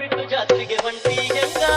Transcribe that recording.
ಬಿಟ್ಟು ಜಾತ್ರೆಗೆ ಒಂಟಿ ಗಂಗಾ